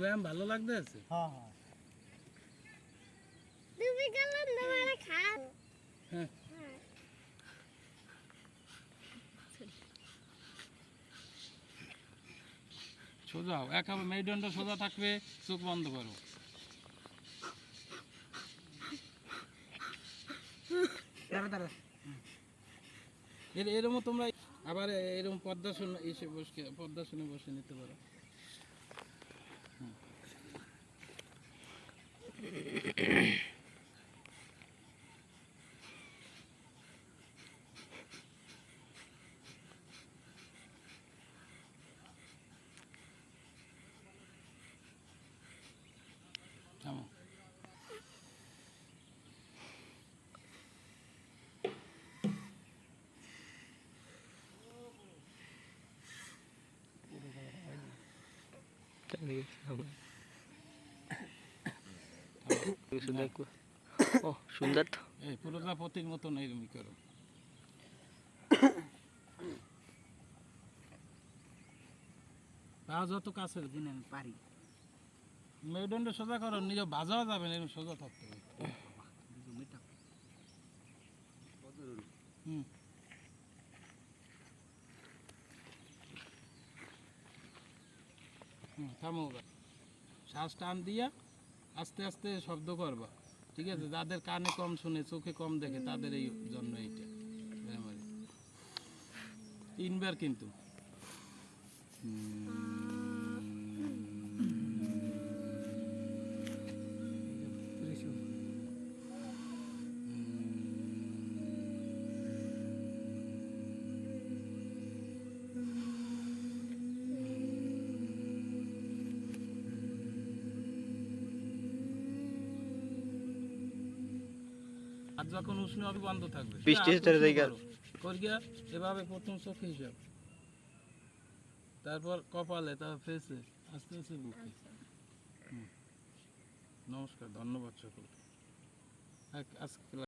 ব্যায়াম ভালো লাগতেছে? হ্যাঁ হ্যাঁ। তুমি গেলেন তোমার খাও হ্যাঁ। সোজা হও। একেবারে মেরুদণ্ড সোজা থাকবে চোখ বন্ধ করো। এরকম তোমরা আবার এরকম পদ্মাসন এসে বসে পদ্মাসনে বসে নিতে পারো। হুম। থামো। সুন্দর ও সুন্দর তো। এই প্রজাপতির মতন এরকমই করো। পা যত কাছে দিন আমি পারি। মেরুদণ্ড সোজা করো নিজে বাজাও যাবে না এরকম সোজা থাকতে হবে। হুম। হুম থামো শ্বাস টান দিয়া আস্তে আস্তে শব্দ করবা। ঠিক আছে? যাদের কানে কম শুনে, চোখে কম দেখে, তাদের এই জন্য এইটা। তিনবার কিন্তু। আর যখন উষ্ণ হবে বন্ধ থাকবে বৃষ্টি হচ্ছে জায়গা। করো। করিয়া এভাবে প্রথম চোখে হিসাব তারপর কপালে তারপর ফেসে আস্তে আস্তে বুকে নমস্কার ধন্যবাদ সকলকে আজকে